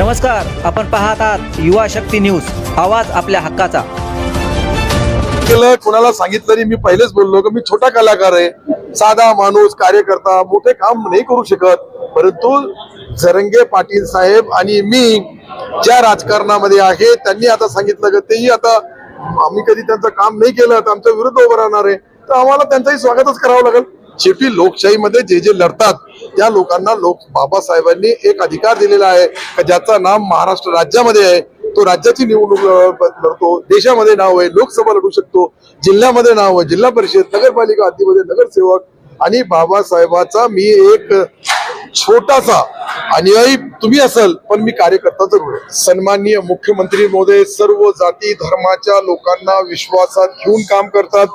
नमस्कार आपण पाहत आहात युवा शक्ती न्यूज आवाज आपल्या हक्काचा. केलं कुणाला सांगितलं नाही मी पहिलेच बोललो की मी छोटा कलाकार आहे साधा माणूस कार्यकर्ता मोठे काम नाही करू शकत. परंतु जरंगे पाटील साहेब आणि मी ज्या राजकारणामध्ये आहे त्यांनी आता सांगितलं की तेही आता आम्ही कधी त्यांचं काम नाही केलं तर आमच्या विरुद्ध उभं राहणार आहे. तर आम्हाला त्यांचंही स्वागतच करावं लागेल. शेवटी लोकशाहीमध्ये जे जे लढतात त्या लोकांना लोक बाबासाहेबांनी एक अधिकार दिलेला आहे का ज्याचा नाम महाराष्ट्र राज्यामध्ये आहे? तो राज्याची निवडणूक लढतो देशामध्ये नाव आहे लोकसभा लढू शकतो जिल्ह्यामध्ये नाव आहे जिल्हा परिषद नगरपालिका हद्दीमध्ये नगरसेवक आणि बाबासाहेबाचा मी एक छोटासा अनुयायी तुम्ही असाल पण मी कार्यकर्ता जरूर सन्माननीय मुख्यमंत्री महोदय सर्व जाती धर्माच्या लोकांना विश्वासात घेऊन काम करतात.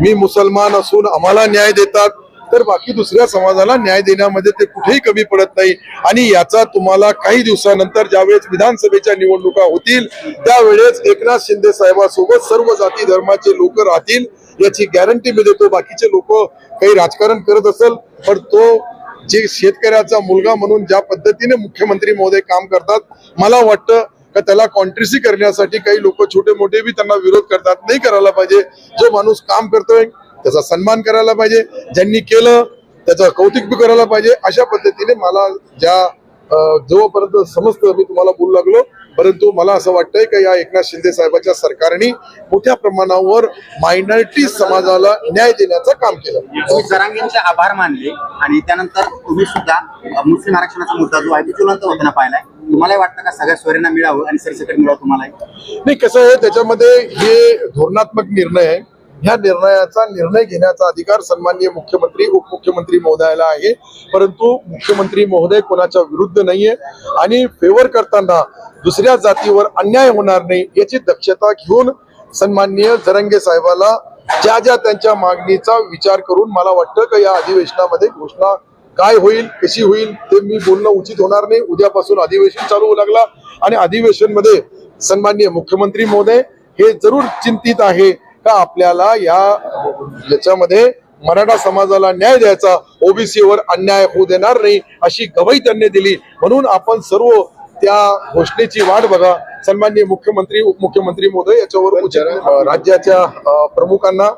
मी मुसलमान असून आम्हाला न्याय देतात. तर बाकी दुसऱ्या समाजाला न्याय देण्यामध्ये ते कुठेही कमी पडत नाही. आणि याचा तुम्हाला काही दिवसानंतर ज्यावेळेस विधानसभेच्या निवडणुका होतील त्यावेळेस एकनाथ शिंदे साहेबांसोबत सर्व जाती धर्माचे लोक राहतील याची गॅरंटी मी देतो. बाकीचे लोक काही राजकारण करत असेल पण तो जे शेतकऱ्याचा मुलगा म्हणून ज्या पद्धतीने मुख्यमंत्री महोदय काम करतात मला वाटतं का त्याला कॉन्ट्रेसी करण्यासाठी काही लोक छोटे मोठे बी त्यांना विरोध करतात. नाही करायला पाहिजे. जो माणूस काम करतोय त्याचा सन्मान करायला पाहिजे ज्यांनी केलं त्याचं कौतुक बी करायला पाहिजे. अशा पद्धतीने मला ज्या जोपर्यंत समजतं मी तुम्हाला बोलू लागलो परंतु मला असं वाटतंय का या एकनाथ शिंदे साहेबांच्या सरकारने मोठ्या प्रमाणावर मायनॉरिटी समाजाला न्याय देण्याचं काम केलं. तुम्ही जरांगेंचे आभार मानले आणि त्यानंतर तुम्ही सुद्धा मुस्लिम आरक्षणाचा मुद्दा जो आहे तो ज्वलंत होताना पाहिलाय. तुम्हाला वाटतं का सगळ्या सोयऱ्यांना मिळावं आणि सरसकट मिळावं तुम्हाला नाही कसं आहे त्याच्यामध्ये हे धोरणात्मक निर्णय आहे. ह्या निर्णयाचा निर्णय घेण्याचा अधिकार सन्माननीय मुख्यमंत्री उपमुख्यमंत्री महोदयाला आहे. परंतु मुख्यमंत्री महोदय कोणाच्या विरुद्ध नाहीये आणि फेवर करताना दुसऱ्या जातीवर अन्याय होणार नाही याची दक्षता घेऊन सन्माननीय जरंगे साहेबाला ज्या ज्या त्यांच्या मागणीचा विचार करून मला वाटतं का या अधिवेशनामध्ये घोषणा काय होईल कशी होईल ते मी बोलणं उचित होणार नाही. उद्यापासून अधिवेशन चालू होऊ लागला आणि अधिवेशनमध्ये सन्माननीय मुख्यमंत्री महोदय हे जरूर चिंतित आहे. का आपल्याला या याच्यामध्ये मराठा समाजाला न्याय द्यायचा ओबीसीवर अन्याय होऊ देणार नाही अशी गवाही त्यांनी दिली. म्हणून आपण सर्व त्या घोषणेची वाट बघा. सन्माननीय मुख्यमंत्री उपमुख्यमंत्री महोदय याच्यावर राज्याच्या प्रमुखांना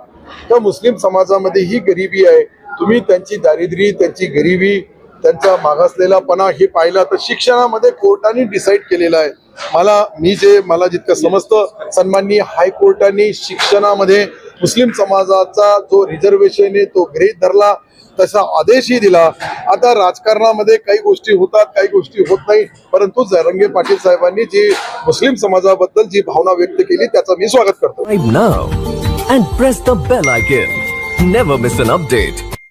त्या मुस्लिम समाजामध्ये ही गरिबी आहे. तुम्ही त्यांची दारिद्र्य त्यांची गरिबी त्यांचा मागासलेलापणा हे पाहिला तर शिक्षणामध्ये कोर्टाने डिसाईड केलेलं आहे मला मी जे मला जितकं समजतं सन्माननीय हायकोर्टाने शिक्षणामध्ये मुस्लिम समाजाचा जो रिझर्वेशन आहे तो गृहीत धरला तसा आदेशही दिला आता राजकारणामध्ये काही गोष्टी होतात काही गोष्टी होत नाही परंतु जरंगे पाटील साहेबांनी जी मुस्लिम समाजाबद्दल जी भावना व्यक्त केली त्याचं मी स्वागत करतो नाव and press the bell bell icon. Never miss an.